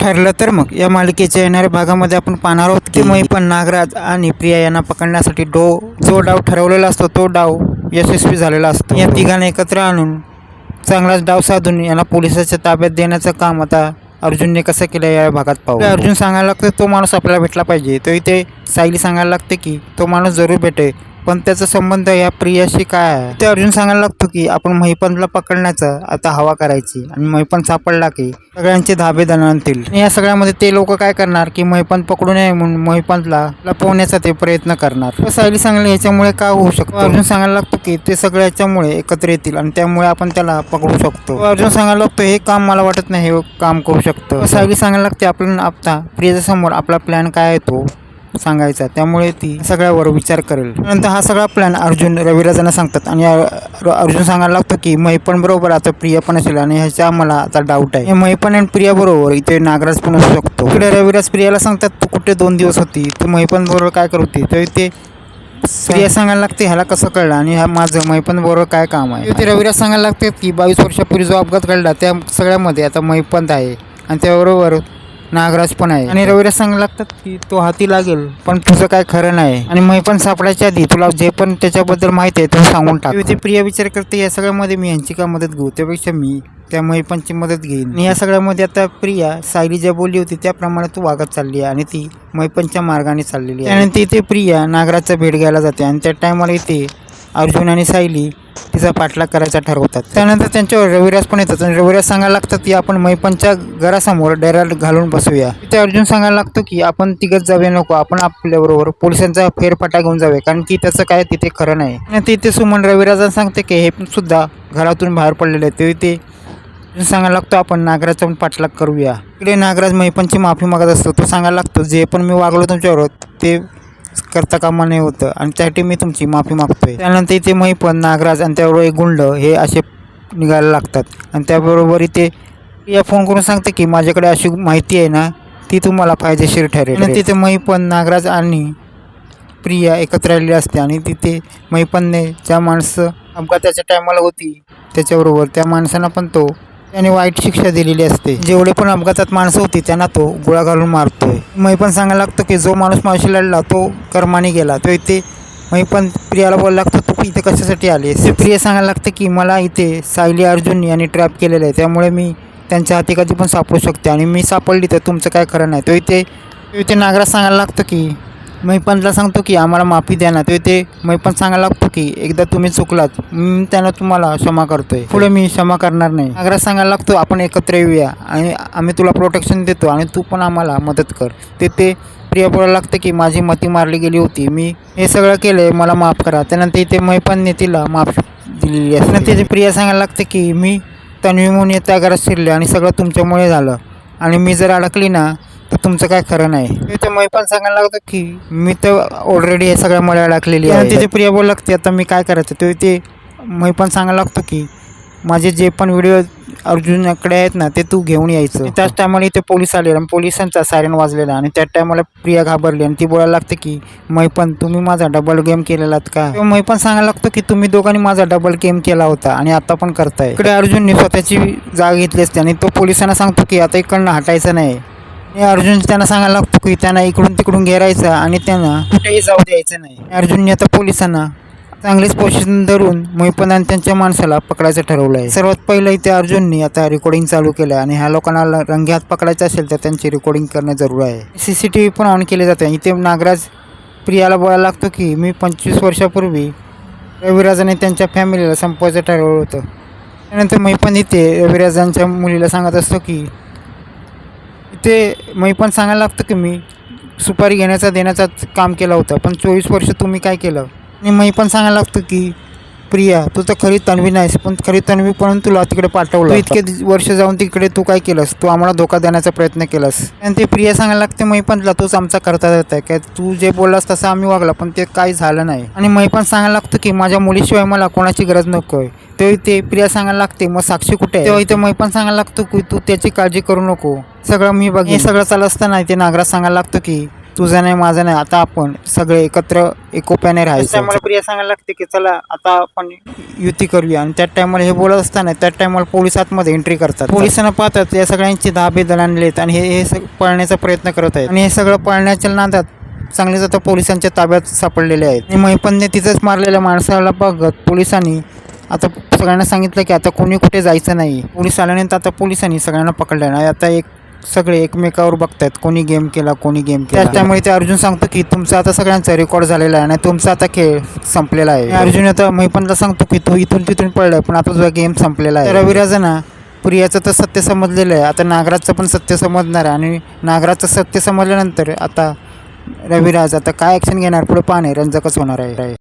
ठरलं तर मग. या मालिकेच्या येणाऱ्या भागामध्ये आपण पाहणार आहोत की मही पण नागराज आणि प्रिया यांना पकडण्यासाठी डो जो डाव ठरवलेला असतो तो डाव यशस्वी झालेला असतो. या तिघांना एकत्र आणून चांगलाच डाव साधून यांना पोलिसाच्या ताब्यात देण्याचं काम आता अर्जुनने कसं केलं या भागात पाहू. अर्जुन सांगायला लागतं तो माणूस आपल्याला भेटला पाहिजे. तो इथे सायली सांगायला लागते की तो माणूस जरूर भेटे पण त्याचा संबंध या प्रियाशी काय आहे? ते अर्जुन सांगायला लागतो की आपण महिपंतला पकडण्याचा आता हवा करायची आणि महिपंत सापडला की सगळ्यांचे धाबे दणाणतील. या सगळ्यामध्ये ते लोक काय करणार की महिपंत पकडू नये म्हणून महिपंतला लपवण्याचा ते प्रयत्न करणार. तर सायली सांगले याच्यामुळे काय होऊ शकतो? अर्जुन सांगायला लागतो की ते सगळ्या याच्यामुळे एकत्र येतील आणि त्यामुळे आपण त्याला पकडू शकतो. अर्जुन सांगायला लागतो हे काम मला वाटत नाही हे काम करू शकतो. सायली सांगायला लागते आपण आता प्रियाच्या समोर आपला प्लॅन काय आहे तो? सांगायचा. त्यामुळे ती सगळ्यावर विचार करेल. नंतर हा सगळा प्लॅन अर्जुन रविराजांना सांगतात. आणि अर्जुन सांगायला लागतो की मैपण बरोबर आता प्रिया पण असेल आणि ह्याच्या मला आता डाऊट आहे. मैपण आणि प्रिया बरोबर इथे नागराज पण असू शकतो. इकडे रविराज प्रियाला सांगतात तू कुठे दोन दिवस होती? तू मैपण बरोबर काय करते होती? तर ते प्रिया सांगायला लागते ह्याला कसं कळलं? आणि हा माझं मैपण बरोबर काय काम आहे? ते रविराज सांगायला लागते की बावीस वर्षापूर्वी जो अपघात घडला त्या सगळ्यामध्ये आता मैपंत आहे. आणि त्याबरोबर नागराज पण आहे. आणि रविराज सांगायला लागतात की तो हाती लागेल पण तुझं काय खरं नाही. आणि मी पण सापडायच्या आधी तुला जे पण त्याच्याबद्दल माहिती आहे ते सांगून टाक. ते प्रिया विचार करते या सगळ्यामध्ये मी यांची का मदत घेऊ? त्यापेक्षा मी त्या महिपंची मदत घेईन. आणि या सगळ्यामध्ये आता प्रिया सायली ज्या बोलली होती त्याप्रमाणे तू वागत चालली आहे आणि ती मैपनच्या मार्गाने चाललेली आहे. त्यानंतर इथे प्रिया नागराजचा भेट घ्यायला जाते आणि त्या टायमाला इथे अर्जुन आणि सायली तिचा पाठलाग करायचा ठरवतात. त्यानंतर त्यांच्यावर रविराज पण येतात आणि रविराज सांगायला लागतात की आपण मैपनच्या घरासमोर डेरा घालून बसूया. तिथे अर्जुन सांगायला लागतो की आपण तिघत जाऊया नको आपण आपल्याबरोबर पोलिसांचा फेरफाटा घेऊन जाऊया कारण की त्याचं काय तिथे खरं नाही. आणि तिथे सुमन रविराजांना सांगते की हे सुद्धा घरातून बाहेर पडलेले आहेत. ते ते सांगायला लागतो आपण नागराजचा पण पाठलाग करूया. इकडे नागराज मैपनची माफी मागत असतो. तो सांगायला लागतो जे पण मी वागलो तुमच्यावर ते करता कामा नाही होतं. आणि त्यासाठी मी तुमची माफी मागतोय. त्यानंतर इथे मैपन नागराज आणि त्याबरोबर एक गुंड हे असे निघायला लागतात. आणि त्याबरोबर इथे या फोन करून सांगते की माझ्याकडे अशी माहिती आहे ना ती तुम्हाला फायदेशीर ठरेल. आणि तिथे मैपन नागराज आणि प्रिया एकत्र आलेली असते. आणि तिथे मैपनने ज्या माणसं अपघाताच्या टायमाला होती त्याच्याबरोबर त्या माणसांना पण तो त्याने वाईट शिक्षा दिलेली असते. जेवढे पण अपघातात माणसं होती त्यांना तो गोळा घालून मार मी पण सांगायला लागतो की जो माणूस माझ्याशी लढला तो कर्माने गेला. तो इथे मी पण प्रियाला बोलायला लागतो तू इथे कशासाठी आली? ते प्रिया सांगायला लागतं की मला इथे सायली अर्जुन यांनी ट्रॅप केलेलं आहे. त्यामुळे मी त्यांच्या हाती कधी पण सापडू शकते आणि मी सापडली तर तुमचं काय खरं नाही. तो इथे इथे नागराज सांगायला लागतो की मैपनला सांगतो की आम्हाला माफी द्या ना ते ते मैपन सांगायला लागतो की एकदा तुम्ही चुकलात मी त्यांना तुम्हाला क्षमा करतोय. पुढे मी क्षमा करणार नाही. आग्रा सांगायला लागतो आपण एकत्र येऊया आणि आम्ही तुला प्रोटेक्शन देतो आणि तू पण आम्हाला मदत कर. ते ते प्रिया बोलायला लागतं की माझी मती मारली गेली होती मी हे सगळं केलं मला माफ करा. त्यानंतर इथे मैपनने तिला माफ दिलेली असते तिथे प्रिया सांगायला लागते की मी तन्वी म्हणून येत्या घरात शिरले आणि सगळं तुमच्यामुळे झालं. आणि मी जर अडकली ना तर तुमचं काय खरं नाही. तिथे मी पण सांगायला लागतो की मी तर ऑलरेडी हे सगळ्यामुळे अडकलेली आहे तिथे प्रिया बोलू लागते आता मी काय करायचं? तो ते मी पण सांगायला लागतो की माझे जे पण व्हिडिओ अर्जुनाकडे आहेत ना ते तू घेऊन यायचं. त्याच टायमाला इथे पोलीस आले आणि पोलिसांचा सायरन वाजलेला आणि त्या टायमाला प्रिया घाबरली आणि ती बोलायला लागते की मैपन तुम्ही माझा डबल गेम केलेलात का? तेव्हा मैपन सांगायला लागतो की तुम्ही दोघांनी माझा डबल गेम केला होता आणि आता पण करताय. इकडे अर्जुनने स्वतःची जागा घेतली असते आणि तो पोलिसांना सांगतो की आता इकडनं हटायचं नाही. आणि अर्जुन त्यांना सांगायला लागतो की त्यांना इकडून तिकडून घेरायचं आणि त्यांना कुठेही जाऊ द्यायचं नाही. अर्जुनने आता पोलिसांना चांगलेच पोषण धरून मोहिपन आणि त्यांच्या माणसाला पकडायचं ठरवलं आहे सर्वात पहिलं इथे अर्जुननी आता रेकॉर्डिंग चालू केलं आहे आणि ह्या लोकांना रंगे हात पकडायचं असेल तर त्यांची रेकॉर्डिंग करणं जरूर आहे. सी सी टी व्ही पण ऑन केले जाते. इथे नागराज प्रियाला बोलायला लागतो की मी पंचवीस वर्षापूर्वी रविराजाने त्यांच्या फॅमिलीला संपवायचं ठरवलं होतं. त्यानंतर मी पण इथे रविराजांच्या मुलीला सांगत असतो की ते मी पण सांगायला लागतं की मी सुपारी घेण्याचा देण्याचा काम केलं होतं. पण चोवीस वर्ष तुम्ही काय केलं? आणि मी पण सांगायला लागतं की प्रिया तू तर खरी तन्वी नाहीस पण खरी तन्वी पण तुला तिकडे पाठवलं. इतके वर्ष जाऊन तिकडे तू काय केलंस? तू आम्हाला धोका देण्याचा प्रयत्न केलास. आणि ते प्रिया सांगायला लागते मी पण तूच आमचा करता येत आहे. काय तू जे बोललास तसं आम्ही वागला पण ते काही झालं नाही. आणि मी पण सांगायला लागतं की माझ्या मुलीशिवाय मला कोणाची गरज नको आहे तेव्हा ते प्रिया सांगायला लागते मग साक्षी कुठे? तेव्हा इथे मी पण सांगायला लागतो की तू त्याची काळजी करू नको. सगळं मी बघ हे सगळं चालू असताना इथे नागराज सांगायला लागतो की तुझा नाही माझा नाही. आता आपण सगळे एकत्र एकोप्याने राहायचं. मला प्रिया सांगायला लागते की चला आता आपण युती करूया. आणि त्या टायमाला हे बोलत असताना त्या टायमाला पोलीस आतमध्ये एंट्री करतात. पोलिसांना पाहतात या सगळ्यांची धाबे दलांलेत आणि हे हे पळण्याचा प्रयत्न करत आहेत. आणि हे सगळं पळण्याच्या नादात चांगलेच आता पोलिसांच्या ताब्यात सापडलेले आहेत. आणि महिपनने तिथंच मारलेल्या माणसाला बघत पोलिसांनी आता सगळ्यांना सांगितलं की आता कोणी कुठे जायचं नाही. पोलीस आल्यानंतर आता पोलिसांनी सगळ्यांना पकडलं ना आता एक सगळे एकमेकावर बघतायत कोणी गेम केला कोणी गेम केला. त्यामुळे ते अर्जुन सांगतो की तुमचं आता सगळ्यांचा रेकॉर्ड झालेला आहे आणि तुमचा आता खेळ संपलेला आहे. अर्जुन आता महिपनला सांगतो की तू इथून तिथून पडलाय पण आता तुझा गेम संपलेला आहे. रविराजना प्रियाचं तर सत्य समजलेलं आहे. आता नागराजचं पण सत्य समजणार आहे आणि नागराजचं सत्य समजल्यानंतर आता रविराज आता काय ॲक्शन घेणार पुढे पाहणे. रंजकच होणार आहे.